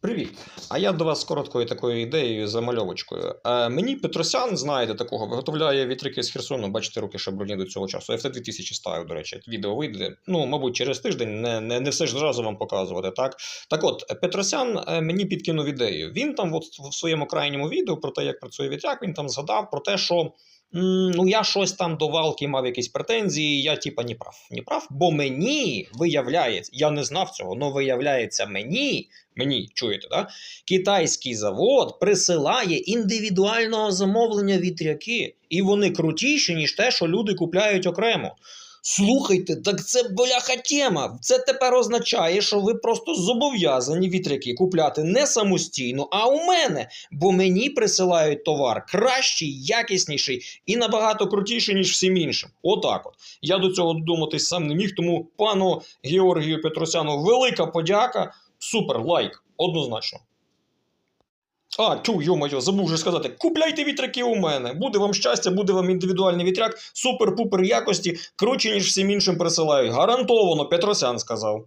Привіт! А я до вас короткою такою ідеєю замальовочкою. Е, мені Петросян, знаєте такого, виготовляє вітрики з Херсону. Бачите, руки ще до цього часу. FT 2000 ставив, до речі, відео вийде. Ну, мабуть, через тиждень, не, не, не все ж зразу вам показувати. Так, так от, Петросян е, мені підкинув ідею. Він там, от в своєму крайньому відео про те, як працює вітряк, він там згадав про те, що. Ну, я щось там до валки мав якісь претензії, я типа не прав. Не прав, бо мені виявляється, я не знав цього, але виявляється, мені, мені чуєте, да? китайський завод присилає індивідуального замовлення вітряки, і вони крутіші, ніж те, що люди купляють окремо. Слухайте, так це бляха тема. Це тепер означає, що ви просто зобов'язані вітряки купляти не самостійно, а у мене. Бо мені присилають товар кращий, якісніший і набагато крутіший, ніж всім іншим. Отак от. Я до цього додуматись сам не міг, тому пану Георгію Петросяну велика подяка. Супер, лайк, однозначно. А, тю, йо-моє, забув вже сказати. Купляйте вітряки у мене. Буде вам щастя, буде вам індивідуальний вітряк, супер-пупер якості, круче, ніж всім іншим присилають. Гарантовано, Петросян сказав.